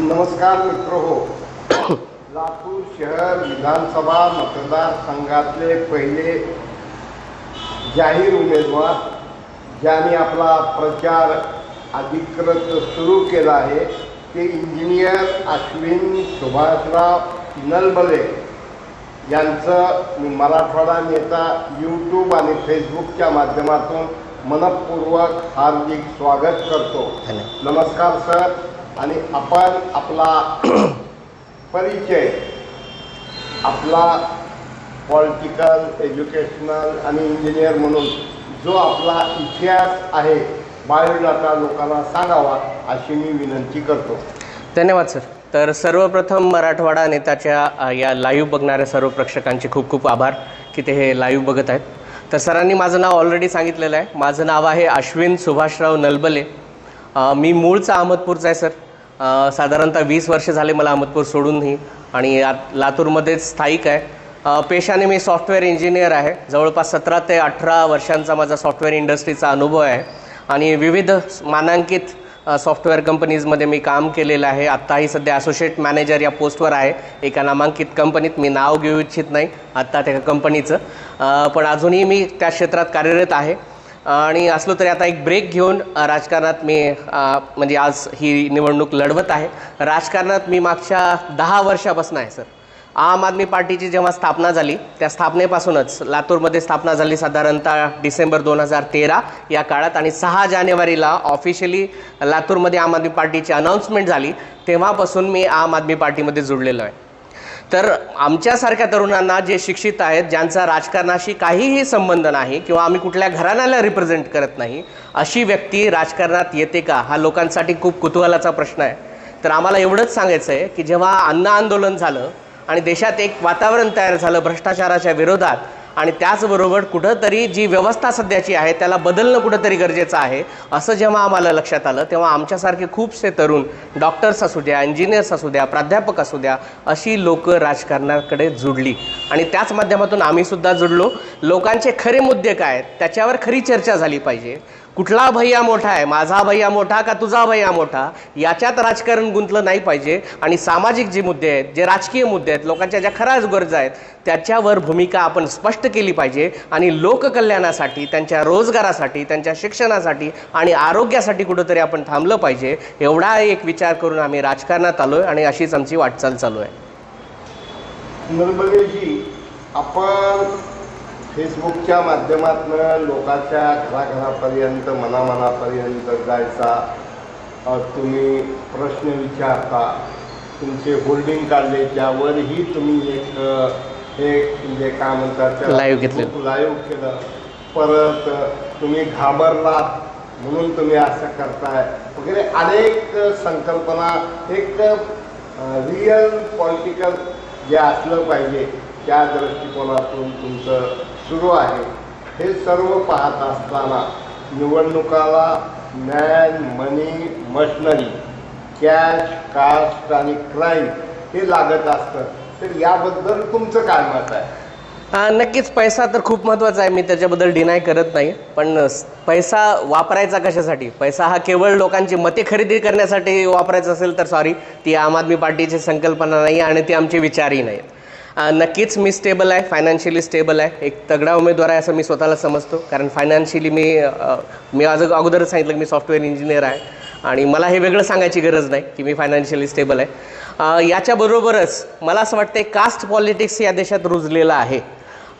नमस्कार मित्र. हो लातूर शहर विधानसभा मतदारसंघातले पहिले जाहीर उमेदवार ज्यांनी आपला प्रचार अधिकृत सुरू केला आहे ते इंजिनियर अश्विन सुभाषराव नलबले. यांचं मी मराठवाडा नेता यूट्यूब आणि फेसबुकच्या माध्यमातून मनपूर्वक हार्दिक स्वागत करतो. नमस्कार सर आणि आपण आपला परिचय आपला पॉलिटिकल एज्युकेशनल आणि इंजिनियर म्हणून जो आपला इतिहास आहे बायोडाटा लोकांना सांगावा अशी मी विनंती करतो. धन्यवाद सर. तर सर्वप्रथम मराठवाडा नेताच्या या लाईव्ह बघणाऱ्या सर्व प्रेक्षकांचे खूप खूप आभार की ते हे लाईव्ह बघत आहेत. तर सरांनी माझं नाव ऑलरेडी सांगितलेलं आहे. माझं नाव आहे अश्विन सुभाषराव नलबले. मी मूळचा अहमदपूरचा आहे सर. साधारणतः वीस वर्ष झाले मला अहमदपूर सोडूनही आणि आत लातूरमध्येच स्थायिक आहे. पेशाने मी सॉफ्टवेअर इंजिनियर आहे. जवळपास सतरा ते अठरा वर्षांचा माझा सॉफ्टवेअर इंडस्ट्रीचा अनुभव आहे. आणि विविध मानांकित सॉफ्टवेअर कंपनीजमध्ये मी काम केलेलं आहे. आत्ताही सध्या असोसिएट मॅनेजर या पोस्टवर आहे. एका नामांकित कंपनीत मी नाव घेऊ इच्छित नाही. आत्ता त्या कंपनीचं. पण अजूनही मी त्या क्षेत्रात कार्यरत आहे. आणि असलो तरी आता एक ब्रेक घेऊन राजकारणात मी म्हणजे आज ही निवडणूक लढवत आहे. राजकारणात मी मागच्या दहा वर्षापासून आहे सर. आम आदमी पार्टीची जेव्हा स्थापना झाली त्या स्थापनेपासूनच लातूरमध्ये स्थापना झाली साधारणतः डिसेंबर दोन हजार तेरा या काळात आणि सहा जानेवारीला ऑफिशियली लातूरमध्ये आम आदमी पार्टीची अनाऊन्समेंट झाली तेव्हापासून मी आम आदमी पार्टीमध्ये जुळलेलो आहे. तर आमच्यासारख्या तरुणांना जे शिक्षित आहेत ज्यांचा राजकारणाशी काहीही संबंध नाही किंवा आम्ही कुठल्या घराण्याला रिप्रेझेंट करत नाही अशी व्यक्ती राजकारणात येते का? हा लोकांसाठी खूप कुतूहलाचा प्रश्न आहे. तर आम्हाला एवढंच सांगायचं आहे की जेव्हा अन्न आंदोलन झालं आणि देशात एक वातावरण तयार झालं भ्रष्टाचाराच्या विरोधात आणि त्याचबरोबर कुठंतरी जी व्यवस्था सध्याची आहे त्याला बदलणं कुठंतरी गरजेचं आहे असं जेव्हा आम्हाला लक्षात आलं तेव्हा आमच्यासारखे खूपसे तरुण डॉक्टर्स असू द्या इंजिनियर्स असू द्या प्राध्यापक असू द्या अशी लोकं राजकारणाकडे जुडली. आणि त्याच माध्यमातून आम्हीसुद्धा जुडलो. लोकांचे खरे मुद्दे काय आहेत त्याच्यावर खरी चर्चा झाली पाहिजे. कुठला भैया मोठा आहे? माझा भैया मोठा का तुझा भैया मोठा? याच्यात राजकारण गुंतलं नाही पाहिजे. आणि सामाजिक जे मुद्दे आहेत जे राजकीय मुद्दे आहेत लोकांच्या ज्या खऱ्याच गरजा आहेत त्याच्यावर भूमिका आपण स्पष्ट केली पाहिजे. आणि लोककल्याणासाठी त्यांच्या रोजगारासाठी त्यांच्या शिक्षणासाठी आणि आरोग्यासाठी कुठंतरी आपण थांबलं पाहिजे. एवढा एक विचार करून आम्ही राजकारणात आलो आहे आणि अशीच आमची वाटचाल चालू आहे. आपण फेसबुकच्या माध्यमातून लोकांच्या घराघरापर्यंत मनामनापर्यंत जायचा तुम्ही प्रश्न विचारता तुमचे होल्डिंग काढले त्यावरही तुम्ही एक एक म्हणजे काय म्हणतात Live घेतलं. लाईव्ह केलं परत तुम्ही घाबरलात म्हणून तुम्ही असं करताय वगैरे अनेक संकल्पना एक रिअल पॉलिटिकल जे असलं पाहिजे त्या दृष्टिकोनातून तुमचं सुरू आहे. हे सर्व पाहत असताना निवडणुकाला man money machinery cash caste आणि क्राईम हे लागत असतं. तर याबद्दल तुमचं काय मत आहे? नक्कीच पैसा तर खूप महत्त्वाचा आहे. मी त्याच्याबद्दल डिनाय करत नाही. पण पैसा वापरायचा कशासाठी? पैसा हा केवळ लोकांची मते खरेदी करण्यासाठी वापरायचा असेल तर सॉरी ती आम आदमी पार्टीची संकल्पना नाही आणि ती आमचे विचारही नाहीत. नक्कीच मी स्टेबल आहे फायनान्शियली स्टेबल आहे. एक तगडा उमेदवार आहे असं मी स्वतःला समजतो. कारण फायनान्शियली मी मी आज अगोदरच सांगितलं की मी सॉफ्टवेअर इंजिनियर आहे. आणि मला हे वेगळं सांगायची गरज नाही की मी फायनान्शियली स्टेबल आहे. याच्याबरोबरच मला असं वाटतं कास्ट पॉलिटिक्स या देशात रुजलेलं आहे.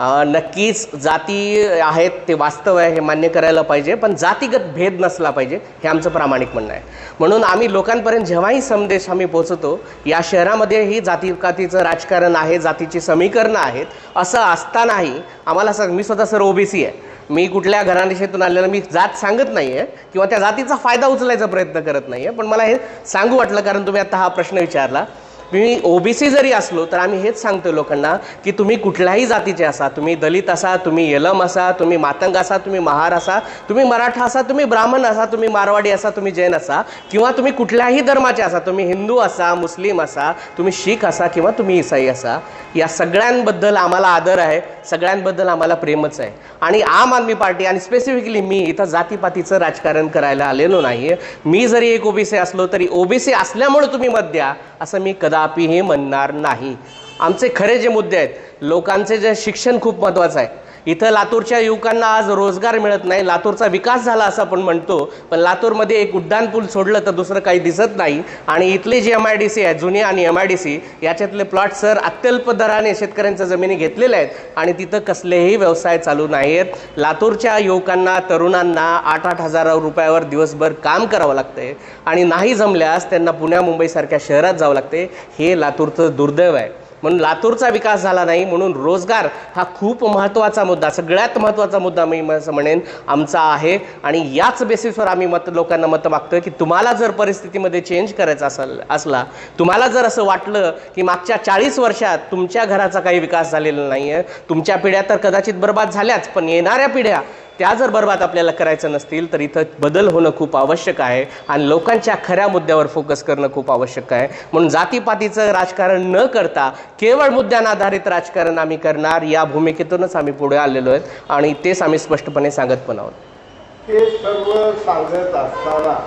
नक्कीच जाती आहेत ते वास्तव आहे हे मान्य करायला पाहिजे पण जातीगत भेद नसला पाहिजे हे आमचं प्रामाणिक म्हणणं आहे. म्हणून आम्ही लोकांपर्यंत जेव्हाही संदेश आम्ही पोचवतो या शहरामध्येही जातीकातीचं राजकारण आहे जातीची समीकरणं आहेत असं असतानाही आम्हाला सांग मी स्वतः सर ओबीसी आहे. मी कुठल्या घराणेशातून आलेला मी जात सांगत नाही आहे किंवा त्या जातीचा फायदा उचलायचा प्रयत्न करत नाही आहे पण मला हे सांगू वाटलं कारण तुम्ही आता हा प्रश्न विचारला. मी ओबीसी जरी असलो तर आम्ही हेच सांगतो लोकांना की तुम्ही कुठल्याही जातीचे असा तुम्ही दलित असा तुम्ही यलम असा तुम्ही मातंग असा तुम्ही महार असा तुम्ही मराठा असा तुम्ही ब्राह्मण असा तुम्ही मारवाडी असा तुम्ही जैन असा किंवा तुम्ही कुठल्याही धर्माचे असा तुम्ही हिंदू असा मुस्लिम असा तुम्ही शीख असा किंवा तुम्ही इसाई असा या सगळ्यांबद्दल आम्हाला आदर आहे सगळ्यांबद्दल आम्हाला प्रेमच आहे आणि आम आदमी पार्टी आणि स्पेसिफिकली मी इथं जातीपातीचं राजकारण करायला आलेलो नाही मी जरी एक ओबीसी असलो तरी ओबीसी असल्यामुळे तुम्ही मत द्या असं मी कदापिही म्हणणार नाही. आमचे खरे जे मुद्दे आहेत लोकांचे जे शिक्षण खूप महत्त्वाचं आहे इथं लातूरच्या युवकांना आज रोजगार मिळत नाही लातूरचा विकास झाला असं आपण म्हणतो पण लातूरमध्ये एक उड्डाण पूल सोडलं तर दुसरं काही दिसत नाही. आणि इथले जे एम आय डी सी आहे जुने आणि एम आय डी सी याच्यातले प्लॉट सर अत्यल्प दराने शेतकऱ्यांच्या जमिनी घेतलेल्या आहेत आणि तिथं कसलेही व्यवसाय चालू नाहीत लातूरच्या युवकांना तरुणांना आठ आठ हजार रुपयावर दिवसभर काम करावं लागतंय. आणि नाही जमल्यास त्यांना पुण्या मुंबईसारख्या शहरात जावं लागते हे लातूरचं दुर्दैव आहे. म्हणून लातूरचा विकास झाला नाही म्हणून रोजगार हा खूप महत्त्वाचा मुद्दा सगळ्यात महत्त्वाचा मुद्दा मी असं म्हणेन आमचा आहे. आणि याच बेसिसवर आम्ही मत लोकांना मतं मागतोय की तुम्हाला जर परिस्थितीमध्ये चेंज करायचा असेल असला तुम्हाला जर असं वाटलं की मागच्या चाळीस वर्षात तुमच्या घराचा काही विकास झालेला नाही आहे तुमच्या पिढ्या तर कदाचित बर्बाद झाल्याच पण येणाऱ्या पिढ्या त्या जर बरबाद आपल्याला करायचं नसतील तर इथं बदल होणं खूप आवश्यक आहे आणि लोकांच्या खऱ्या मुद्द्यावर फोकस करणं खूप आवश्यक आहे. म्हणून जातीपातीचं राजकारण न करता केवळ मुद्द्यांना आधारित राजकारण आम्ही करणार या भूमिकेतूनच आम्ही पुढे आलेलो आहेत आणि तेच आम्ही स्पष्टपणे सांगत पण आहोत. हे सर्व सांगत असताना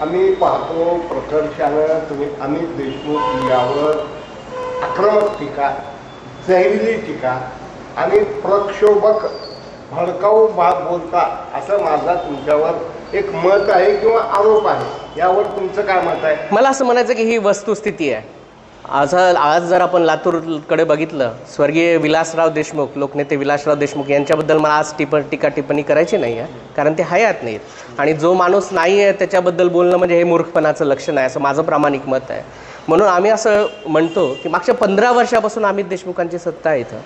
आम्ही पाहतो प्रकर्षानं तुम्ही अमित देशमुख यावर आक्रमक टीका जहिरी टीका आणि प्रक्षोभक भडकाऊ भाग बोलता असं माझा तुमच्यावर एक मत आहे किंवा आरोप आहे. यावर तुमचं काय मत आहे? मला असं म्हणायचं की ही वस्तुस्थिती आहे. आज आज जर आपण लातूरकडे बघितलं स्वर्गीय विलासराव देशमुख लोकनेते विलासराव देशमुख यांच्याबद्दल मला आज टिप टीका टिप्पणी करायची नाही आहे कारण ते हयात नाहीत. आणि जो माणूस नाही आहे त्याच्याबद्दल बोलणं म्हणजे हे मूर्खपणाचं लक्षण आहे असं माझं प्रामाणिक मत आहे. म्हणून आम्ही असं म्हणतो की मागच्या पंधरा वर्षापासून अमित देशमुखांची सत्ता आहे इथं.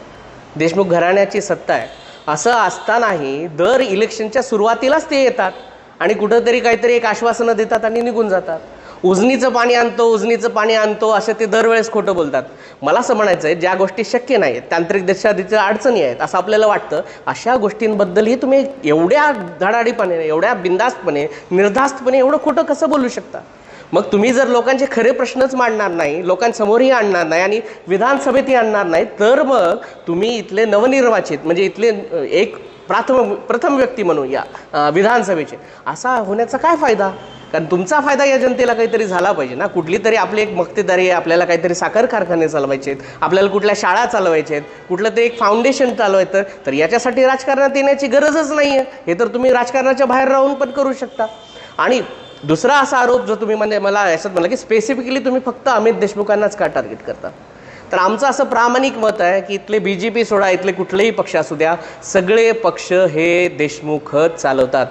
देशमुख घराण्याची सत्ता आहे. असं असतानाही दर इलेक्शनच्या सुरुवातीलाच ते येतात आणि कुठंतरी काहीतरी एक आश्वासनं देतात आणि निघून जातात. उजनीचं पाणी आणतो उजनीचं पाणी आणतो असं ते दरवेळेस खोटं बोलतात. मला असं म्हणायचं आहे ज्या गोष्टी शक्य नाही आहेत तांत्रिक देशाच्या अडचणी आहेत असं आपल्याला वाटतं अशा गोष्टींबद्दलही तुम्ही एवढ्या धडाडीपणे एवढ्या बिंदास्तपणे निर्धास्तपणे एवढं खोटं कसं बोलू शकता? मग तुम्ही जर लोकांचे खरे प्रश्नच मांडणार नाही लोकांसमोरही आणणार नाही आणि विधानसभेतही आणणार नाही तर मग तुम्ही इथले नवनिर्वाचित म्हणजे इथले एक प्रथम प्रथम व्यक्ती म्हणूया या विधानसभेचे असा होण्याचा काय फायदा? कारण तुमचा फायदा या जनतेला काहीतरी झाला पाहिजे ना. कुठली तरी आपली एक मक्तेदारी आहे आपल्याला काहीतरी साखर कारखाने चालवायचे आहेत आपल्याला कुठल्या शाळा चालवायच्या आहेत कुठलं ते एक फाउंडेशन चालवायचं तर याच्यासाठी राजकारणात येण्याची गरजच नाही आहे हे तर तुम्ही राजकारणाच्या बाहेर राहून पण करू शकता. आणि दुसरा असा आरोप जो तुम्ही म्हणजे मला याच्यात म्हणला की स्पेसिफिकली तुम्ही फक्त अमित देशमुखांनाच का टार्गेट करता? तर आमचं असं प्रामाणिक मत आहे की इथले बी जे पी सोडा इथले कुठलेही पक्ष असू द्या सगळे पक्ष हे देशमुखच चालवतात.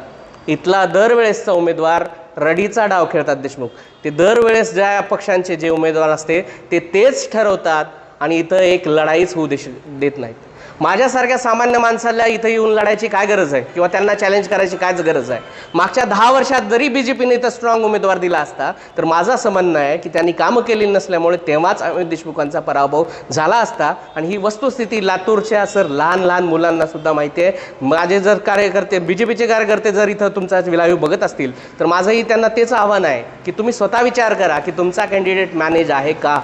इथला दरवेळेसचा उमेदवार रडीचा डाव खेळतात देशमुख. ते दरवेळेस ज्या पक्षांचे जे उमेदवार असते ते तेच ठरवतात आणि इथं एक लढाईच होऊ देश देत नाहीत. माझ्यासारख्या सामान्य माणसाला इथं येऊन लढायची काय गरज आहे? किंवा त्यांना चॅलेंज करायची कायच गरज आहे? मागच्या दहा वर्षात जरी बी जे पीने इथं स्ट्रॉंग उमेदवार दिला असता तर माझं असं म्हणणं आहे की त्यांनी कामं केली नसल्यामुळे तेव्हाच अमित देशमुखांचा पराभव झाला असता. आणि ही वस्तुस्थिती लातूरच्या सर लहान लहान मुलांना सुद्धा माहिती आहे. माझे जर कार्यकर्ते बी जे पीचे कार्यकर्ते जर इथं तुमचा विलायू बघत असतील तर माझंही त्यांना तेच आव्हान आहे की तुम्ही स्वतः विचार करा की तुमचा कॅन्डिडेट मॅनेज आहे का?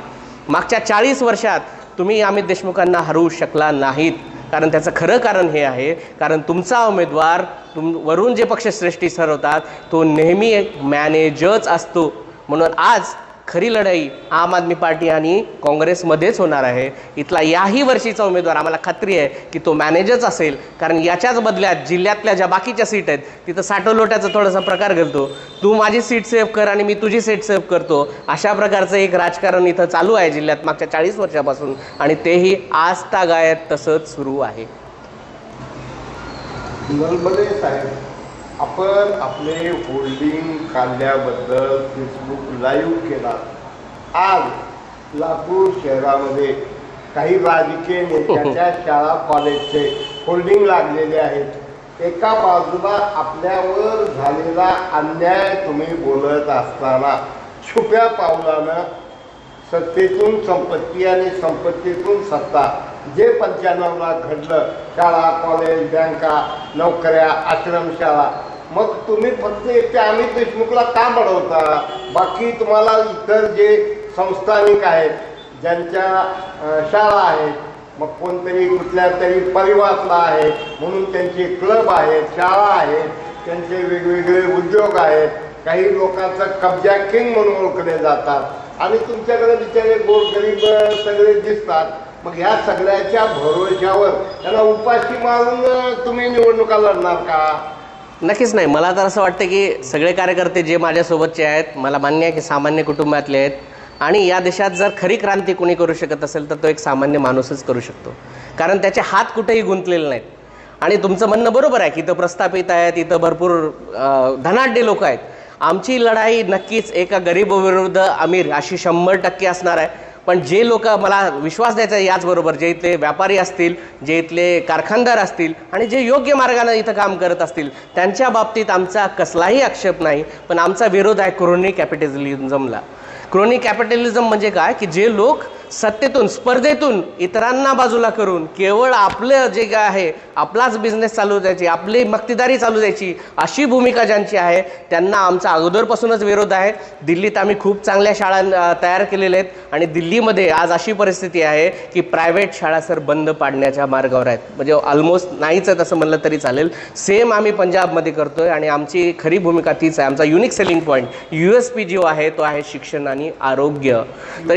मागच्या चाळीस वर्षात तुम्ही अमित देशमुखांना हरवू शकला नाहीत. कारण त्याचं खरं कारण हे आहे कारण तुमचा उमेदवार तुम वरून जे पक्षश्रेष्ठी ठरवतात तो नेहमी एक मॅनेजच असतो. म्हणून आज खरी लढाई आम आदमी पार्टी आणि काँग्रेसमध्येच होणार आहे. इथला याही वर्षीचा उमेदवार आम्हाला खात्री आहे की तो मॅनेजच असेल. कारण याच्याच बदल्यात जिल्ह्यातल्या ज्या बाकीच्या सीट आहेत तिथं साठवलोट्याचा थोडासा प्रकार घडतो तू माझी सीट सेव्ह कर आणि मी तुझी सीट सेव्ह करतो. अशा प्रकारचं एक राजकारण इथं चालू आहे जिल्ह्यात मागच्या चाळीस वर्षापासून. आणि तेही आज तागायत तसंच सुरू आहे. साहेब आपण आपले होल्डिंग काढल्याबद्दल फेसबुक लाईव्ह केला. आज लातूर शहरामध्ये काही राजकीय नेत्याच्या शाळा कॉलेजचे होल्डिंग लागलेले आहेत. एका बाजूला आपल्यावर झालेला अन्याय तुम्ही बोलत असताना छुप्या पावलानं सत्तेतून संपत्ती आणि संपत्तीतून सत्ता जे पंच्याण्णवला घडलं शाळा कॉलेज बँका नोकऱ्या आश्रमशाळा मग तुम्ही फक्त एकटे अमित देशमुखला का बडवता? बाकी तुम्हाला इतर जे संस्थानिक आहेत ज्यांच्या शाळा आहेत मग कोणतरी कुठल्या तरी परिवारला आहे म्हणून त्यांचे क्लब आहेत शाळा आहेत त्यांचे वेगवेगळे उद्योग आहेत काही लोकांचा कब्जा किंग म्हणून ओळखले जातात. आणि तुमच्याकडे बिचारे गोरगरीब सगळे दिसतात. मग या सगळ्याच्या भरोश्यावर त्याला उपाशी मारून तुम्ही निवडणुका लढणार का? नक्कीच नाही. मला तर असं वाटतं की सगळे कार्यकर्ते जे माझ्यासोबतचे आहेत मला मान्य आहे की सामान्य कुटुंबातले आहेत आणि या देशात जर खरी क्रांती कोणी करू शकत असेल तर तो एक सामान्य माणूसच करू शकतो. कारण त्याचे हात कुठेही गुंतलेले नाहीत. आणि तुमचं म्हणणं बरोबर आहे की इथं प्रस्थापित आहेत इथं भरपूर धनाढ्य लोक आहेत. आमची लढाई नक्कीच एका गरीब विरुद्ध अमीर अशी शंभर टक्के असणार आहे. पण जे लोक मला विश्वास द्यायचा आहे याचबरोबर जे इथले व्यापारी असतील जे इथले कारखानदार असतील आणि जे योग्य मार्गाने इथं काम करत असतील त्यांच्या बाबतीत आमचा कसलाही आक्षेप नाही पण आमचा विरोध आहे क्रोनी कॅपिटलिझमला. क्रोनी कॅपिटलिझम म्हणजे काय? की जे लोक सत्तेतून स्पर्धेतून इतरांना बाजूला करून केवळ आपलं जे काय आहे आपलाच बिझनेस चालू द्यायची आपली मक्तेदारी चालू द्यायची अशी भूमिका ज्यांची आहे त्यांना आमचा अगोदरपासूनच विरोध आहे. दिल्लीत आम्ही खूप चांगल्या शाळा तयार केलेल्या आहेत आणि दिल्लीमध्ये आज अशी परिस्थिती आहे की प्रायव्हेट शाळा सर बंद पाडण्याच्या मार्गावर आहेत. म्हणजे ऑलमोस्ट नाहीच आहेत असं म्हणलं तरी चालेल. सेम आम्ही पंजाबमध्ये करतो आहे आणि आमची खरी भूमिका तीच आहे. आमचा unique selling point U S P जो आहे तो आहे शिक्षण आणि आरोग्य. तर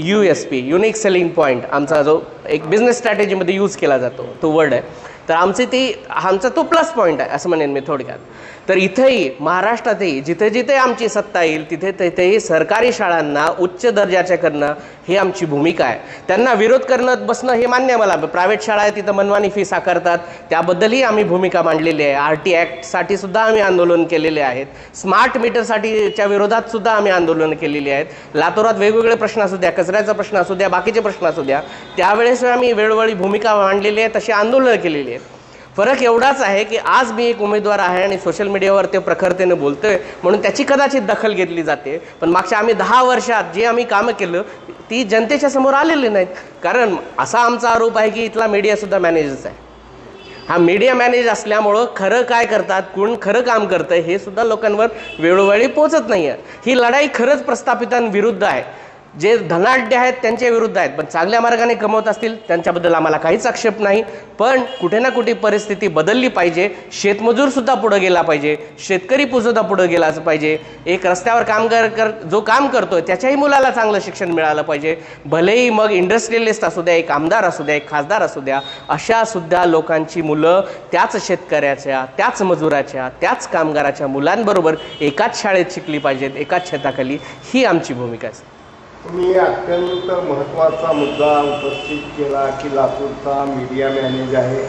U S P unique selling point आमचा जो एक बिझनेस स्ट्रॅटेजीमध्ये यूज केला जातो तो वर्ड आहे. तर आमचे ती आमचा तो प्लस पॉईंट आहे असं म्हणेन मी थोडक्यात. तर इथेही महाराष्ट्रातही जिथे जिथे आमची सत्ता येईल तिथे तिथेही सरकारी शाळांना उच्च दर्जाच्या करणं ही आमची भूमिका आहे. त्यांना विरोध करणं बसणं हे मान्य आहे मला. प्रायव्हेट शाळा आहे तिथं मनमानी फी साकारतात. त्याबद्दलही आम्ही भूमिका मांडलेली आहे. आर टी ॲक्टसाठी सुद्धा आम्ही आंदोलन केलेले आहेत. स्मार्ट मीटरसाठीच्या विरोधात सुद्धा आम्ही आंदोलन केलेली आहेत. लातूरात वेगवेगळे प्रश्न असू द्या कचऱ्याचा प्रश्न असू द्या बाकीचे प्रश्न असू द्या त्यावेळेस आम्ही वेळोवेळी भूमिका मांडलेली आहे तशी आंदोलनं केलेली आहेत फरक एवढाच आहे की आज मी एक उमेदवार आहे आणि सोशल मीडियावर ते प्रखरतेने बोलतोय म्हणून त्याची कदाचित दखल घेतली जाते. पण मागच्या आम्ही दहा वर्षात जे आम्ही कामं केलं ती जनतेच्या समोर आलेली नाहीत. कारण असा आमचा आरोप आहे की इथला मीडियासुद्धा मॅनेजच आहे. हा मीडिया मॅनेज असल्यामुळं खरं काय करतात कोण खरं काम करतं हे सुद्धा लोकांवर वेळोवेळी पोचत नाही आहे ही लढाई खरंच प्रस्थापितांविरुद्ध आहे. जे धनाढ्य आहेत त्यांच्या विरुद्ध आहेत. पण चांगल्या मार्गाने कमवत असतील त्यांच्याबद्दल आम्हाला काहीच आक्षेप नाही. पण कुठे ना कुठे परिस्थिती बदलली पाहिजे. शेतमजूर सुद्धा पुढं गेला पाहिजे. शेतकरी सुद्धा पुढं गेलाच पाहिजे. एक रस्त्यावर कामगार कर जो काम करतोय त्याच्याही मुलाला चांगलं शिक्षण मिळालं पाहिजे. भलेही मग इंडस्ट्रियलिस्ट असू द्या एक आमदार असू द्या एक खासदार असू द्या अशा सुद्धा लोकांची मुलं त्याच शेतकऱ्याच्या त्याच मजुराच्या त्याच कामगाराच्या मुलांबरोबर एकाच शाळेत शिकली पाहिजेत एकाच शेताखाली. ही आमची भूमिका आहे. तुम्ही अत्यंत महत्त्वाचा मुद्दा उपस्थित केला की लातूरचा मीडिया मॅनेज आहे.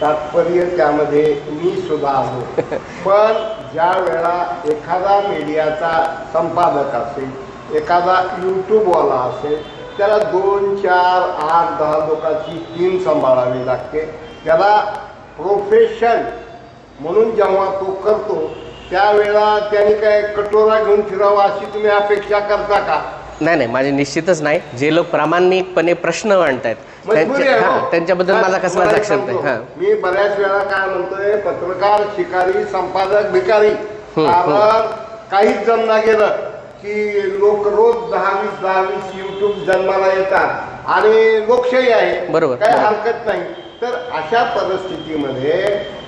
तात्पर्य त्यामध्ये मी सुद्धा आलो पण ज्या वेळा एखादा मीडियाचा संपादक असेल एखादा यूट्यूबवाला असेल त्याला दोन चार आठ दहा लोकांची टीम सांभाळावी लागते. त्याला प्रोफेशन म्हणून जेव्हा तो करतो त्यावेळा त्याने काय कटोरा घेऊन फिरावा अशी तुम्ही अपेक्षा करता का? नाही नाही माझे निश्चितच नाही. जे लोक प्रामाणिकपणे प्रश्न मांडतायत मजबुरी त्यांच्या आहे हां हो. त्यांच्याबद्दल माझा कसलाच तुम्हाला आक्षेप नाही. सांगतो, हां. मी बऱ्याच वेळा काय म्हणतोय पत्रकार शिकारी संपादक भिकारी हम्म, कारण काहीच जमना गेलं की लोक रोज दहा वीस दहा वीस युट्यूब जन्माला येतात आणि लोकशाही आहे. बरोबर, काही बरोबर. हरकत नाही. तर अशा परिस्थितीमध्ये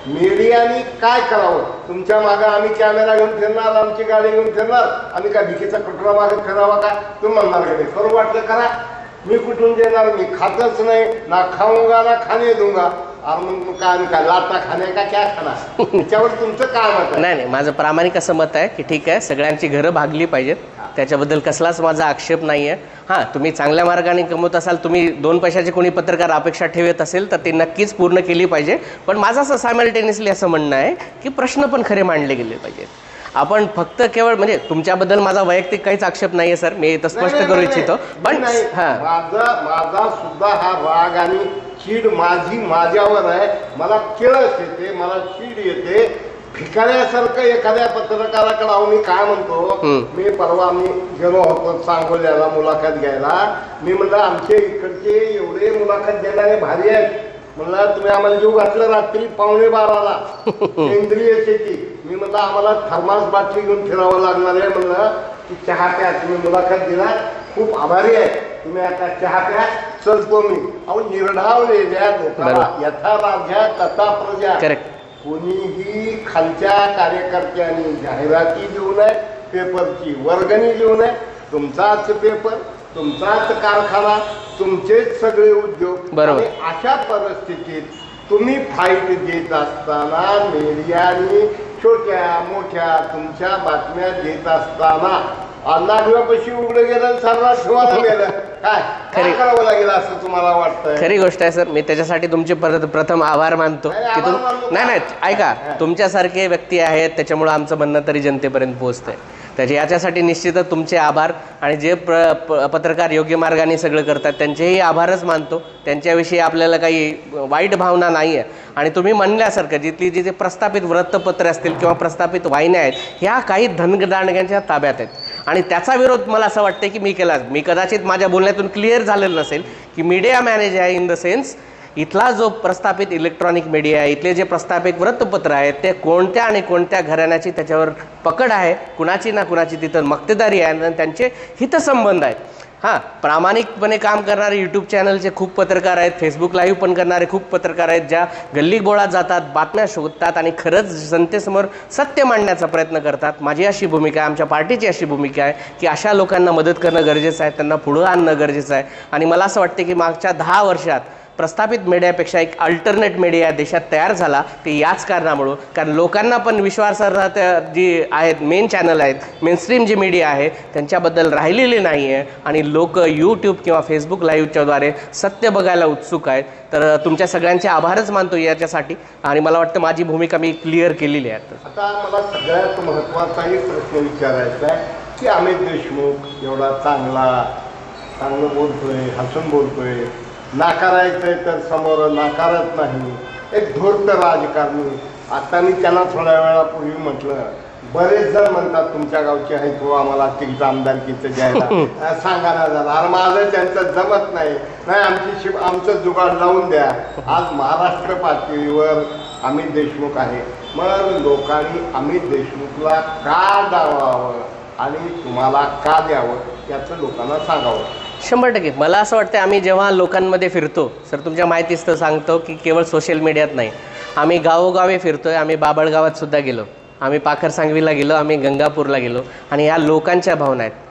मीडियाने काय करावं? तुमच्या मागे आम्ही कॅमेरा घेऊन फिरणार आमची गाडी घेऊन फिरणार. आम्ही काय भिकेचा कटोरा मागे फिरावा का? तुम्ही म्हणणार का नाही करू वाटलं करा. मी कुठून देणार? मी खातच नाही. ना खाऊंगा ना खाणे दूंगा. अरे मग तू काय काय? लाटा खाणे का क्या खाना त्याच्यावर तुमचं काय मत आहे? नाही नाही माझं प्रामाणिक असं मत आहे की ठीक आहे सगळ्यांची घरं भागली पाहिजेत. त्याच्याबद्दल कसलाच माझा आक्षेप नाही आहे हां तुम्ही चांगल्या मार्गाने कमवत असाल तुम्ही दोन पैशाचे कोणी पत्रकार अपेक्षा ठेवत असेल तर ते नक्कीच पूर्ण केली पाहिजे. पण माझं असं सायमल्टेनियसली असं म्हणणं आहे की प्रश्न पण खरे मांडले गेले पाहिजेत. आपण फक्त केवळ म्हणजे तुमच्याबद्दल माझा वैयक्तिक काहीच आक्षेप नाही आहे सर. मी इथं स्पष्ट करू इच्छितो. नाही, पण. हां. माझा माझा सुद्धा हा राग आणि चीड माझी माझ्यावर आहे. मला किळस येते मला चीड येते. भिकाऱ्यासारखं एखाद्या पत्रकाराकडे आहो मी काय म्हणतो. मी परवा मी गेलो होतो सांगोल्याला मुलाखत घ्यायला. मी म्हणलं आमचे इकडचे एवढे मुलाखत देणारे भारी आहेत. म्हणलं तुम्ही आम्हाला जीव घातलं रात्री पावणे बाराला. सेंद्रिय शेती. मी म्हणलं आम्हाला थर्मास बाटली घेऊन फिरावं लागणार आहे. म्हणलं की चहा प्या तुम्ही मुलाखत दिला खूप आभारी आहे. तुम्ही आता चहा प्या चलतो मी. अहो निर्ढावलेल्या लोकांना. यथा राजा तथा प्रजा. कोणीही खालच्या कार्यकर्त्यांनी जाहिराती देऊ नये पेपरची वर्गणी देऊ नये. तुमचाच पेपर तुमचाच कारखाना तुमचेच सगळे उद्योग. अशा परिस्थितीत तुम्ही फाईट देत असताना मीडियानी छोट्या मोठ्या तुमच्या बातम्या देत असताना अन्नाडव्यापाशी उघडं गेलं सर्वात ठेवायला गेलं काय काय. करावं लागेल असं तुम्हाला वाटतंय खरी गोष्ट आहे सर मी त्याच्यासाठी तुमचे परत प्रथम आभार मानतो नाही, की तुम नाही नाही? ऐका. तुमच्यासारखे व्यक्ती आहेत त्याच्यामुळं आमचं म्हणणं तरी जनतेपर्यंत पोहोचतंय तर याच्यासाठी निश्चितच तुमचे आभार आणि जे प्र प- पत्रकार योग्य मार्गाने सगळं करतात त्यांचेही आभारच मानतो. त्यांच्याविषयी आपल्याला काही वाईट भावना नाही आहे आणि तुम्ही म्हणल्यासारखं जिथली जी जे प्रस्थापित वृत्तपत्र असतील किंवा प्रस्थापित वाहिन्या आहेत ह्या काही धनदांडग्यांच्या ताब्यात आहेत. आणि त्याचा विरोध मला असं वाटतं की मी केला मी कदाचित माझ्या बोलण्यातून क्लिअर झालेलं नसेल की मीडिया मॅनेज आहे इन द सेन्स इथला जो प्रस्थापित इलेक्ट्रॉनिक मीडिया आहे इथले जे प्रस्थापित वृत्तपत्र आहेत ते कोणत्या आणि कोणत्या घराण्याची त्याच्यावर पकड आहे कुणाची ना कुणाची तिथं मक्तेदारी आहे आणि त्यांचे हितसंबंध आहेत. हां प्रामाणिकपणे काम करणारे यूट्यूब चॅनलचे खूप पत्रकार आहेत फेसबुक लाईव्ह पण करणारे खूप पत्रकार आहेत ज्या गल्ली बोळात जातात बातम्या शोधतात आणि खरंच जनतेसमोर सत्य मांडण्याचा प्रयत्न करतात. माझी अशी भूमिका आहे आमच्या पार्टीची अशी भूमिका आहे की अशा लोकांना मदत करणं गरजेचं आहे त्यांना पुढं आणणं गरजेचं आहे. आणि मला असं वाटतं की मागच्या दहा वर्षात प्रस्थापित मीडियापेक्षा एक अल्टरनेट मीडिया देशात तयार झाला ते याच कारणामुळं कारण लोकांना पण विश्वासार्हता जी आहेत मेन चॅनल आहेत मेनस्ट्रीम जी मीडिया आहे त्यांच्याबद्दल राहिलेली नाही आहे आणि लोक यूट्यूब किंवा फेसबुक लाईव्हच्याद्वारे सत्य बघायला उत्सुक आहेत. तर तुमच्या सगळ्यांचे आभारच मानतो याच्यासाठी. आणि मला वाटतं माझी भूमिका मी क्लिअर केलेली आहे आता. मला सगळ्यात महत्वाचाही प्रश्न विचारायचा आहे की अमित देशमुख एवढा चांगला चांगलं बोलतोय हसून बोलतोय नाकारायचंय तर समोर नाकारत नाही. एक धूर्त राजकारणी. आता मी त्यांना थोड्या वेळापूर्वी म्हटलं बरेच जण म्हणतात तुमच्या गावचे आहेत हो आम्हाला तिकीट आमदारकीचं द्यायला. सांगा ना जरा. अरे माझं त्यांचं जमत नाही. नाही आमची शिप आमचं जुगाड लावून द्या. आज महाराष्ट्र पातळीवर अमित देशमुख आहे. मग लोकांनी अमित देशमुखला का डावावं आणि तुम्हाला का द्यावं? याचं लोकांना सांगावं. शंभर टक्के. मला असं वाटतं आम्ही जेव्हा लोकांमध्ये फिरतो सर तुमच्या माहितीच तर सांगतो की केवळ सोशल मीडियात नाही. आम्ही गावोगावी फिरतोय आम्ही बाबळगावात सुद्धा गेलो. आम्ही पाखर सांगवीला गेलो आम्ही गंगापूरला गेलो. आणि या लोकांच्या भावना आहेत.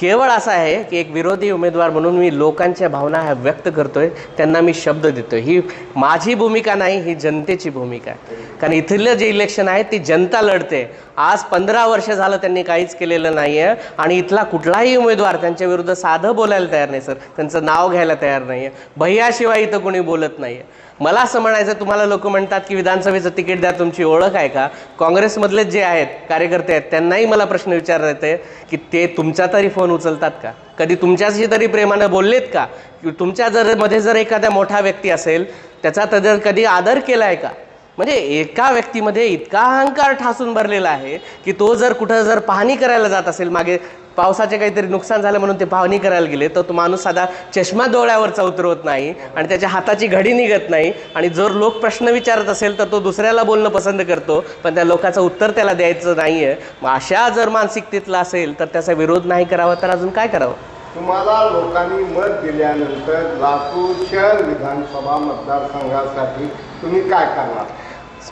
केवळ असं आहे की एक विरोधी उमेदवार म्हणून मी लोकांच्या भावना ह्या व्यक्त करतोय त्यांना मी शब्द देतोय. ही माझी भूमिका नाही ही जनतेची भूमिका आहे. कारण इथलं जे इलेक्शन आहे ती जनता लढते. आज पंधरा वर्ष झालं त्यांनी काहीच केलेलं नाही आहे आणि इथला कुठलाही उमेदवार त्यांच्या विरुद्ध साधं बोलायला तयार नाही सर. त्यांचं नाव घ्यायला तयार नाही आहे भैयाशिवाय इथं कोणी बोलत नाही आहे मला असं म्हणायचं तुम्हाला लोक म्हणतात की विधानसभेचं तिकीट द्या तुमची ओळख आहे का? काँग्रेसमधले जे आहेत कार्यकर्ते आहेत त्यांनाही मला प्रश्न विचारत येते की ते तुमचा तरी फोन उचलतात का? कधी तुमच्याशी तरी प्रेमानं बोललेत का? की तुमच्या जर मध्ये जर एखाद्या मोठा व्यक्ती असेल त्याचा तर कधी आदर केला आहे का? म्हणजे एका व्यक्तीमध्ये इतका अहंकार ठासून भरलेला आहे की तो जर कुठं जर पाहणी करायला जात असेल मागे पावसाचे काहीतरी नुकसान झालं म्हणून ते पाहणी करायला गेले. तर तो माणूस साधा चष्मा डोळ्यावरचा उतरवत नाही आणि त्याच्या हाताची घडी निघत नाही. आणि जर लोक प्रश्न विचारत असेल तर तो दुसऱ्याला बोलणं पसंत करतो पण त्या लोकांचं उत्तर त्याला द्यायचं नाही आहे मग अशा जर मानसिकतेतला असेल तर त्याचा विरोध नाही करावा तर अजून काय करावं? तुम्हाला लोकांनी मत दिल्यानंतर लातूर शहर विधानसभा मतदारसंघासाठी तुम्ही काय करणार?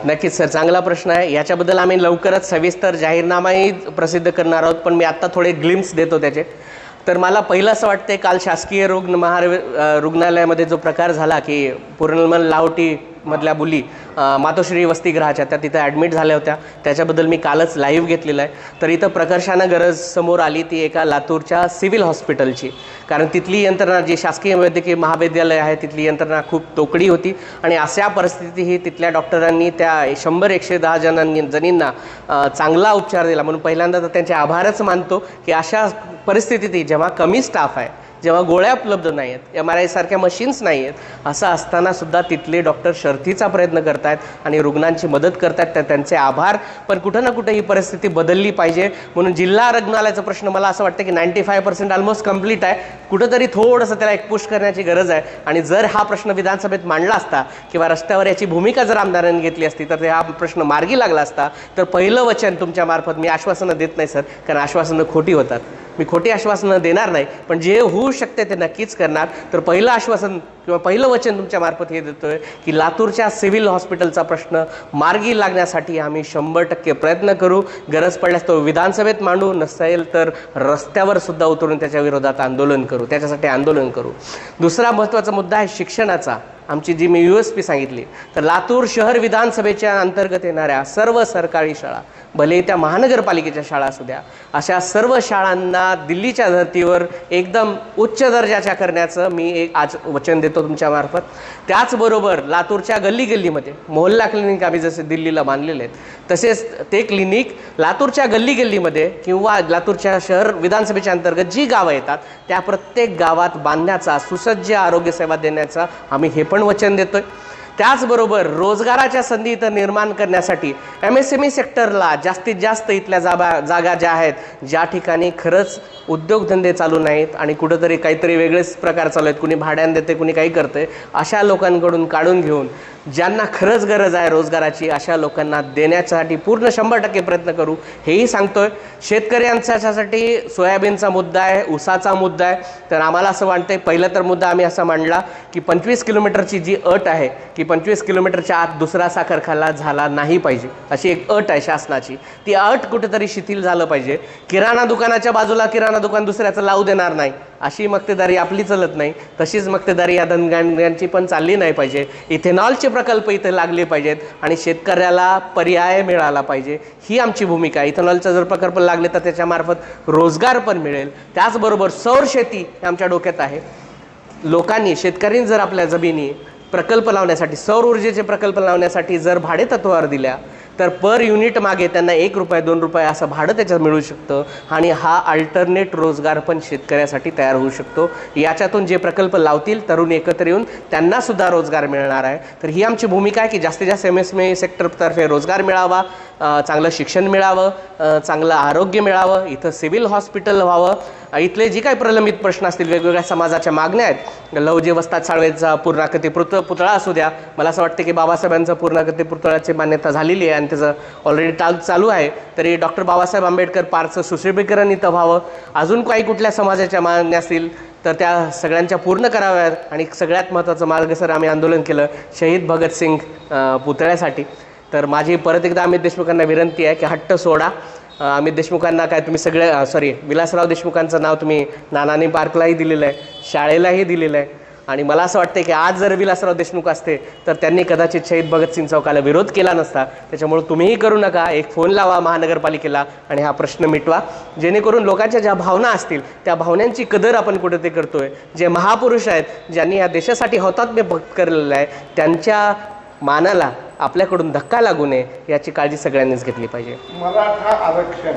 नक्कीच सर. चांगला प्रश्न आहे. याच्याबद्दल आम्ही लवकरच सविस्तर जाहीरनामाही प्रसिद्ध करणार आहोत पण मी आत्ता थोडे ग्लिम्स देतो त्याचे. तर मला पहिलं असं वाटते काल शासकीय रुग्ण महार रुग्णालयामध्ये जो प्रकार झाला की पूर्णमल लावटी मधल्या मुली मातोश्री वसतिगृहाच्या त्या तिथं ॲडमिट झाल्या होत्या. त्याच्याबद्दल मी कालच लाईव्ह घेतलेलं आहे. तर इथं प्रकर्षानं गरज समोर आली ती एका लातूरच्या सिव्हिल हॉस्पिटलची. कारण तिथली यंत्रणा जी शासकीय वैद्यकीय महाविद्यालय आहे तिथली यंत्रणा खूप तोकडी होती. आणि अशा परिस्थितीही तिथल्या डॉक्टरांनी त्या शंभर एकशे दहा जणांनी जणींना चांगला उपचार दिला. म्हणून पहिल्यांदा तर त्यांचे आभारच मानतो की अशा परिस्थितीतही जेव्हा कमी स्टाफ आहे जेव्हा गोळ्या उपलब्ध नाही आहेत एम आर आयसारख्या मशीन्स नाही आहेत असं असतानासुद्धा तिथले डॉक्टर शर्थीचा प्रयत्न करत आहेत आणि रुग्णांची मदत करत आहेत तर त्यांचे आभार. पण कुठं ना कुठं ही परिस्थिती बदलली पाहिजे. म्हणून जिल्हा रुग्णालयाचा प्रश्न मला असं वाटतं की ninety five percent almost complete आहे. कुठंतरी थोडंसं त्याला एक पुश करण्याची गरज आहे. आणि जर हा प्रश्न विधानसभेत मांडला असता किंवा रस्त्यावर याची भूमिका जर आमदारांनी घेतली असती तर ते हा प्रश्न मार्गी लागला असता तर पहिलं वचन तुमच्या मार्फत मी आश्वासनं देत नाही सर. कारण आश्वासनं खोटी होतात. मी खोटी आश्वासनं देणार नाही. पण जे होऊ शकते ते नक्कीच करणार. तर पहिलं आश्वासन किंवा पहिलं वचन तुमच्या मार्फत हे देतोय की लातूरच्या सिव्हिल हॉस्पिटलचा प्रश्न मार्गी लागण्यासाठी आम्ही शंभर टक्के प्रयत्न करू. गरज पडल्यास तो विधानसभेत मांडू. नसेल तर रस्त्यावर सुद्धा उतरून त्याच्या विरोधात आंदोलन करू. त्याच्यासाठी आंदोलन करू. दुसरा महत्त्वाचा मुद्दा आहे शिक्षणाचा. आमची जी मी यू एस पी सांगितली तर लातूर शहर विधानसभेच्या अंतर्गत येणाऱ्या सर्व सरकारी शाळा भले त्या महानगरपालिकेच्या शाळा असू द्या अशा सर्व शाळांना दिल्लीच्या धर्तीवर एकदम उच्च दर्जाच्या करण्याचं मी एक आज वचन देतो तुमच्या मार्फत. त्याचबरोबर लातूरच्या गल्ली गल्लीमध्ये मोहल्ला क्लिनिक आम्ही जसे दिल्लीला बांधलेले आहेत तसेच ते क्लिनिक लातूरच्या गल्ली गल्लीमध्ये किंवा लातूरच्या शहर विधानसभेच्या अंतर्गत जी गावं येतात त्या प्रत्येक गावात बांधण्याचा सुसज्ज आरोग्यसेवा देण्याचा आम्ही हे पण वचन देतोय. त्याचबरोबर रोजगाराच्या संधी इथं निर्माण करण्यासाठी एम एस एम ई सेक्टरला जास्तीत जास्त इथल्या जाबा जागा ज्या आहेत ज्या ठिकाणी खरंच उद्योगधंदे चालू नाहीत आणि कुठंतरी काहीतरी वेगळेच प्रकार चालू आहेत. कुणी भाड्यानं देते कुणी काही करते अशा लोकांकडून काढून घेऊन ज्यांना खरंच गरज आहे रोजगाराची अशा लोकांना देण्यासाठी पूर्ण शंभर टक्के प्रयत्न करू हेही सांगतोय. शेतकऱ्यांच्यासाठी सोयाबीनचा मुद्दा आहे ऊसाचा मुद्दा आहे. तर आम्हाला असं वाटतंय पहिलं तर मुद्दा आम्ही असा मांडला की पंचवीस किलोमीटरची जी अट आहे की पंचवीस किलोमीटरच्या आत दुसरा साखर खाल्ला झाला नाही पाहिजे. अशी एक अट आहे शासनाची. ती अट कुठेतरी शिथिल झालं पाहिजे. किराणा दुकानाच्या बाजूला किराणा दुकान दुसऱ्याचं लावू देणार नाही. अशी मक्तेदारी आपली चलत नाही. तशीच मक्तेदारी या धनगांची पण चालली नाही पाहिजे. इथेनॉलचे प्रकल्प इथे लागले पाहिजेत आणि शेतकऱ्याला पर्याय मिळाला पाहिजे. ही आमची भूमिका आहे. इथेनॉलचा जर प्रकल्प लागले तर त्याच्यामार्फत रोजगार पण मिळेल. त्याचबरोबर सौर शेती आमच्या डोक्यात आहे. लोकांनी शेतकऱ्यांनी जर आपल्या जमिनी प्रकल्प लावण्यासाठी सौर ऊर्जेचे प्रकल्प लावण्यासाठी जर भाडे तत्वावर दिल्या तर पर युनिट मागे त्यांना एक रुपये दोन रुपये असं भाडं त्याच्यात मिळू शकतं आणि हा अल्टरनेट रोजगार पण शेतकऱ्यासाठी तयार होऊ शकतो. याच्यातून जे प्रकल्प लावतील तरुण एकत्र येऊन त्यांना सुद्धा रोजगार मिळणार आहे. तर ही आमची भूमिका आहे की जास्तीत जास्त एम एस एम ई सेक्टरतर्फे रोजगार मिळावा चांगलं शिक्षण मिळावं चांगलं आरोग्य मिळावं इथं सिव्हिल हॉस्पिटल व्हावं इथले जी काही प्रलंबित प्रश्न असतील वेगवेगळ्या समाजाच्या मागण्या आहेत लवजे वस्तात साळवेचा पूर्णाकृती पुत पुतळा असू द्या मला असं वाटतं की बाबासाहेबांचं पूर्णाकृती पुतळ्याची मान्यता झालेली आहे आणि त्याचं ऑलरेडी टाल चालू आहे तरी डॉक्टर बाबासाहेब आंबेडकर पार्कचं सुशोभीकरण इथं व्हावं. अजून काही कुठल्या समाजाच्या मागण्या असतील तर त्या सगळ्यांच्या पूर्ण कराव्यात आणि सगळ्यात महत्त्वाचं मार्गसर आम्ही आंदोलन केलं शहीद भगतसिंग पुतळ्यासाठी. तर माझी परत एकदा अमित देशमुखांना विनंती आहे की हट्ट सोडा. अमित देशमुखांना काय तुम्ही सगळे सॉरी विलासराव देशमुखांचं नाव तुम्ही नानानी पार्कलाही दिलेलं आहे शाळेलाही दिलेलं आहे. आणि मला असं वाटतं की आज जर विलासराव देशमुख असते तर त्यांनी कदाचित शहीद भगतसिंग चौकाला विरोध केला नसता. त्याच्यामुळे तुम्हीही करू नका एक फोन लावा महानगरपालिकेला आणि हा प्रश्न मिटवा. जेणेकरून लोकांच्या ज्या भावना असतील त्या भावनांची कदर आपण कुठे ते करतोय. जे महापुरुष आहेत ज्यांनी या देशासाठी हौतात्म्य केलेलं आहे त्यांच्या मानाला आपल्याकडून धक्का लागू नये याची काळजी सगळ्यांनीच घेतली पाहिजे. मराठा आरक्षण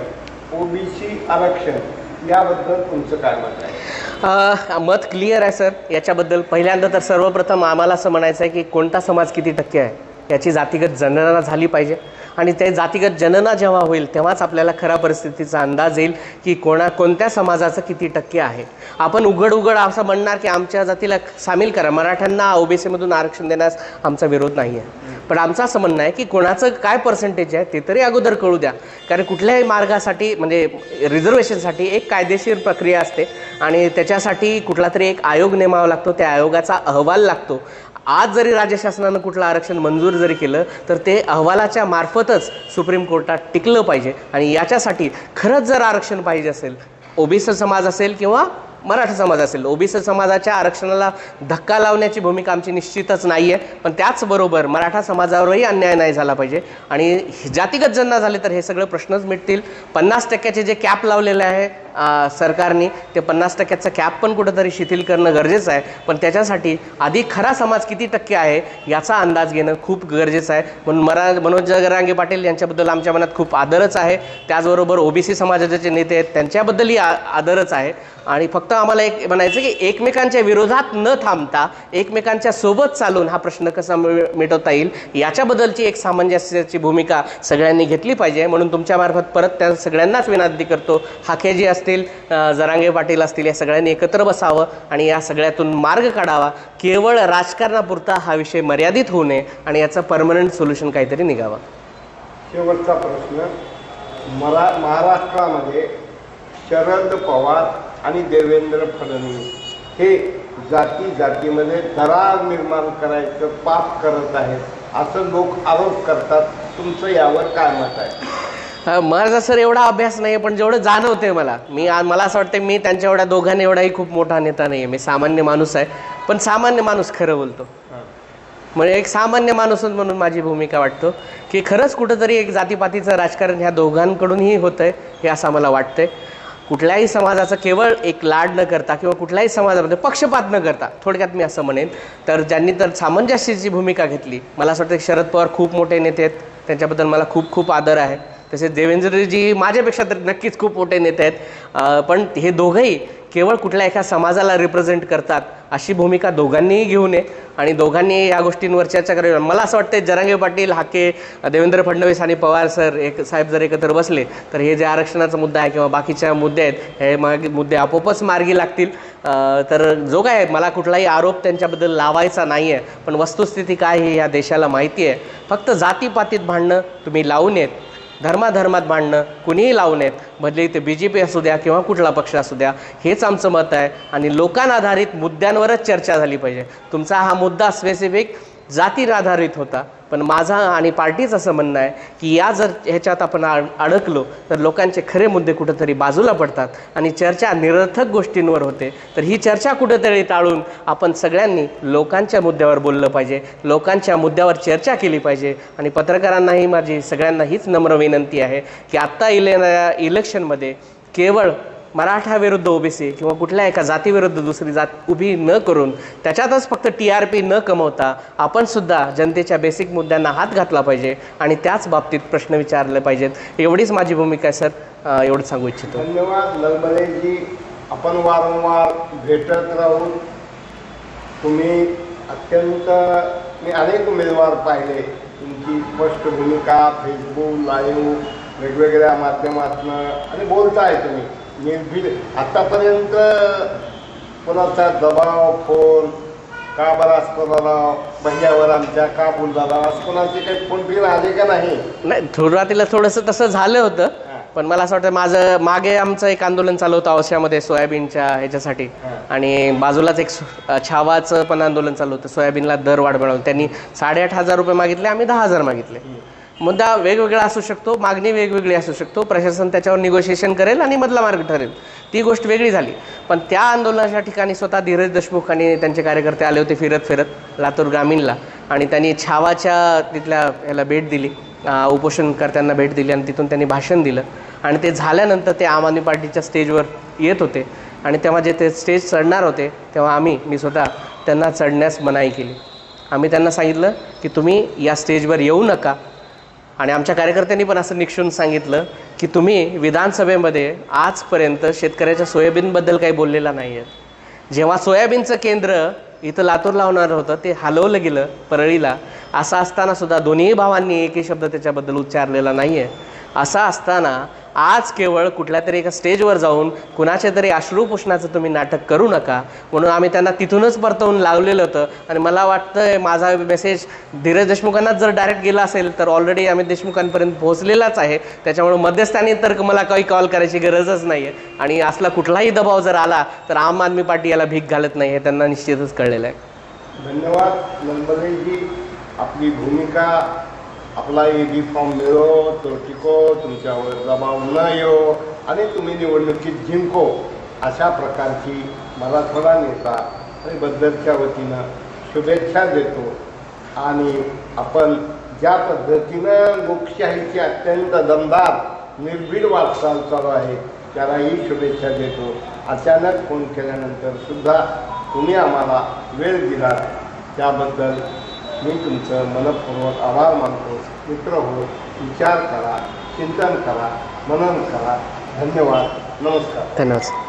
ओबीसी आरक्षण याबद्दल तुमचं काय मत आहे? मत क्लिअर आहे सर. याच्याबद्दल पहिल्यांदा तर सर्वप्रथम आम्हाला असं म्हणायचं आहे की कोणता समाज किती टक्के आहे याची जातीगत जनगणना झाली पाहिजे. आणि ते जातीगत जनना जेव्हा होईल तेव्हाच आपल्याला खऱ्या परिस्थितीचा अंदाज येईल की कोणा कोणत्या समाजाचं किती टक्के आहे. आपण उघड उघड असं म्हणणार की आमच्या जातीला सामील करा. मराठ्यांना ओबीसीमधून आरक्षण देण्यास आमचा विरोध नाही आहे पण आमचं असं म्हणणं आहे की कोणाचं काय पर्सेंटेज आहे ते तरी अगोदर कळू द्या. कारण कुठल्याही मार्गासाठी म्हणजे रिझर्वेशनसाठी एक कायदेशीर प्रक्रिया असते. आणि त्याच्यासाठी कुठला तरी एक आयोग नेमावा लागतो. त्या आयोगाचा अहवाल लागतो. आज जरी राज्य शासनानं कुठलं आरक्षण मंजूर जरी केलं तर ते अहवालाच्या मार्फतच सुप्रीम कोर्टात टिकलं पाहिजे. आणि याच्यासाठी खरंच जर आरक्षण पाहिजे असेल ओबीसी समाज असेल किंवा मराठा समाज असेल ओबीसी समाजाच्या आरक्षणाला धक्का लावण्याची भूमिका आमची निश्चितच नाही आहे पण त्याचबरोबर मराठा समाजावरही अन्याय नाही झाला पाहिजे. आणि जातीगत जन्ना झाले तर हे सगळे प्रश्नच मिटतील. पन्नास टक्क्याचे जे कॅप लावलेले आहे सरकारने ते पन्नास टक्क्याचं कॅप पण कुठंतरी शिथिल करणं गरजेचं आहे. पण त्याच्यासाठी आधी खरा समाज किती टक्के आहे याचा अंदाज घेणं खूप गरजेचं आहे. म्हणून मरा मनोज जगरांगे पाटील यांच्याबद्दल आमच्या मनात खूप आदरच आहे. त्याचबरोबर ओबीसी समाजाचे जे नेते आहेत त्यांच्याबद्दलही आ आदरच आहे. आणि फक्त आम्हाला एक म्हणायचं की एकमेकांच्या विरोधात न थांबता एकमेकांच्या सोबत चालून हा प्रश्न कसा मि- मिटवता येईल याच्याबद्दलची एक सामंजस्याची भूमिका सगळ्यांनी घेतली पाहिजे. म्हणून तुमच्यामार्फत परत त्या सगळ्यांनाच विनंती करतो. हाकेजी असतील जरांगे पाटील असतील या सगळ्यांनी एकत्र बसावं आणि या सगळ्यातून मार्ग काढावा. केवळ राजकारणापुरता हा विषय मर्यादित होऊ नये आणि याचं परमनंट सोल्युशन काहीतरी निघावं. शेवटचा प्रश्न. मरा महाराष्ट्रामध्ये शरद पवार आणि देवेंद्र फडणवीस हे जाती जातीमध्ये दरार निर्माण करायचं पाप करत आहेत असं लोक आरोप करतात. तुमचं यावर काय मत आहे? माझा सर एवढा अभ्यास नाही पण जेवढं जाणवतंय मला मी मला असं वाटतं मी त्यांच्या एवढ्या दोघांनी एवढाही खूप मोठा नेता नाही आहे मी सामान्य माणूस आहे पण सामान्य माणूस खरं बोलतो. म्हणजे एक सामान्य माणूसच म्हणून माझी भूमिका वाटतो की खरंच कुठंतरी एक जातीपातीचं राजकारण ह्या दोघांकडूनही होतं आहे हे असं मला वाटतंय. कुठल्याही समाजाचं केवळ एक लाड न करता किंवा कुठल्याही समाजामध्ये पक्षपात न करता थोडक्यात मी असं म्हणेन तर ज्यांनी तर सामंजस्याची भूमिका घेतली मला असं वाटतं की शरद पवार खूप मोठे नेते आहेत त्यांच्याबद्दल मला खूप खूप आदर आहे. तसेच देवेंद्रजी माझ्यापेक्षा तर नक्कीच खूप मोठे नेते आहेत. पण हे दोघंही केवळ कुठल्या एका समाजाला रिप्रेझेंट करतात अशी भूमिका दोघांनीही घेऊ नये. आणि दोघांनी या गोष्टींवर चर्चा करावी. मला असं वाटतं जरांगे पाटील हाके देवेंद्र फडणवीस आणि पवार सर एक साहेब जर एकत्र बसले तर हे जे आरक्षणाचा मुद्दा आहे किंवा बाकीच्या मुद्दे आहेत हे माग मुद्दे आपोआपच मार्गी लागतील. तर जो काय मला कुठलाही आरोप त्यांच्याबद्दल लावायचा नाही आहे पण वस्तुस्थिती काय आहे या देशाला माहिती आहे. फक्त जातीपातीत भांडणं तुम्ही लावू नयेत. धर्माधर्मात भांडणं कुणीही लावू नयेत. भले ते बी जे पी असू द्या किंवा कुठला पक्ष असू द्या हेच आमचं मत आहे. आणि लोकांआधारित मुद्द्यांवरच चर्चा झाली पाहिजे. तुमचा हा मुद्दा स्पेसिफिक जातीवर आधारित होता. पण माझा आणि पार्टीचं असं म्हणणं आहे की या जर ह्याच्यात आपण अड- अडकलो तर लोकांचे खरे मुद्दे कुठंतरी बाजूला पडतात आणि चर्चा निरर्थक गोष्टींवर होते. तर ही चर्चा कुठंतरी टाळून आपण सगळ्यांनी लोकांच्या मुद्द्यावर बोललं पाहिजे लोकांच्या मुद्द्यावर चर्चा केली पाहिजे. आणि पत्रकारांनाही माझी सगळ्यांना हीच नम्र विनंती आहे की आत्ता इले इलेक्शनमध्ये केवळ मराठा विरुद्ध ओबीसी किंवा कुठल्या एका जातीविरुद्ध दुसरी जात उभी न करून त्याच्यातच फक्त टी आर पी न कमवता आपण सुद्धा जनतेच्या बेसिक मुद्द्यांना हात घातला पाहिजे आणि त्याच बाबतीत प्रश्न विचारले पाहिजेत. एवढीच माझी भूमिका आहे सर. एवढं सांगू इच्छितो. धन्यवाद नलबलेजी आपण वारंवार भेटत राहून तुम्ही अत्यंत मी अनेक उमेदवार पाहिले. तुमची स्पष्ट भूमिका फेसबुक लाईव्ह वेगवेगळ्या माध्यमातून आणि बोलताय तुम्ही. निर्भीड आतापर्यंत कोणाचा दबाव फोन का बरं असतो दादा भैयावर आमच्या का बोल असं कोणाचे काही फोन बिन आले का नाही? नाही सुरुवातीला थोडंसं तसं झालं होतं पण मला असं वाटतं माझं मागे आमचं एक आंदोलन चालू होतं औस्यामध्ये सोयाबीनच्या ह्याच्यासाठी. आणि बाजूलाच एक छावाचं पण आंदोलन चालू होतं सोयाबीनला दर वाढ मिळवून. त्यांनी साडेआठ हजार रुपये मागितले आम्ही दहा हजार मागितले. मुद्दा वेगवेगळा असू शकतो मागणी वेगवेगळी असू शकतो. प्रशासन त्याच्यावर निगोशिएशन करेल आणि मधला मार्ग ठरेल. ती गोष्ट वेगळी झाली. पण त्या आंदोलनाच्या ठिकाणी स्वतः धीरज देशमुख आणि त्यांचे कार्यकर्ते आले होते फिरत फिरत लातूर ग्रामीणला. आणि त्यांनी छावाच्या तिथल्या ह्याला भेट दिली. उपोषणकर्त्यांना भेट दिली आणि तिथून त्यांनी भाषण दिलं. आणि ते झाल्यानंतर ते आम आदमी पार्टीच्या स्टेजवर येत होते. आणि तेव्हा जे ते स्टेज चढणार होते तेव्हा आम्ही मी स्वतः त्यांना चढण्यास मनाई केली. आम्ही त्यांना सांगितलं की तुम्ही या स्टेजवर येऊ नका. आणि आमच्या कार्यकर्त्यांनी पण असं निक्षून सांगितलं की तुम्ही विधानसभेमध्ये आजपर्यंत शेतकऱ्याच्या सोयाबीनबद्दल काही बोललेला नाही आहेत जेव्हा सोयाबीनचं केंद्र इथं लातूरला होणार होतं ते हलवलं गेलं परळीला. असं असताना सुद्धा दोन्ही भावांनी एकही शब्द त्याच्याबद्दल उच्चारलेला नाही आहे असं असताना आज केवळ कुठल्या तरी एका स्टेजवर जाऊन कुणाच्या तरी अश्रू तुम्ही नाटक करू नका. म्हणून आम्ही त्यांना तिथूनच परतवून लावलेलं होतं. आणि मला वाटतं माझा मेसेज धीरज देशमुखांनाच जर डायरेक्ट गेला असेल तर ऑलरेडी आम्ही देशमुखांपर्यंत पोहोचलेलाच आहे. त्याच्यामुळे मध्यस्थानी तर मला काही कॉल करायची गरजच नाही आहे आणि असला कुठलाही दबाव जर आला तर आम आदमी पार्टी याला भीक घालत नाही हे त्यांना निश्चितच कळलेलं आहे. धन्यवाद. आपली भूमिका आपला ईडी फॉर्म मिळो तो टिको तुमच्यावर दबाव न येऊ आणि तुम्ही निवडणुकीत जिंको अशा प्रकारची मराठवाडा नेता आणि बद्दलच्या वतीनं शुभेच्छा देतो. आणि आपण ज्या पद्धतीनं लोकशाहीची अत्यंत दमदार निर्भीड वाटचाल चालू आहे त्यालाही शुभेच्छा देतो. अचानक फोन केल्यानंतर सुद्धा तुम्ही आम्हाला वेळ दिला त्याबद्दल मी तुमचं मनपूर्वक आभार मानतो. मित्र हो विचार करा चिंतन करा मनन करा. धन्यवाद. नमस्कार. धन्यवाद.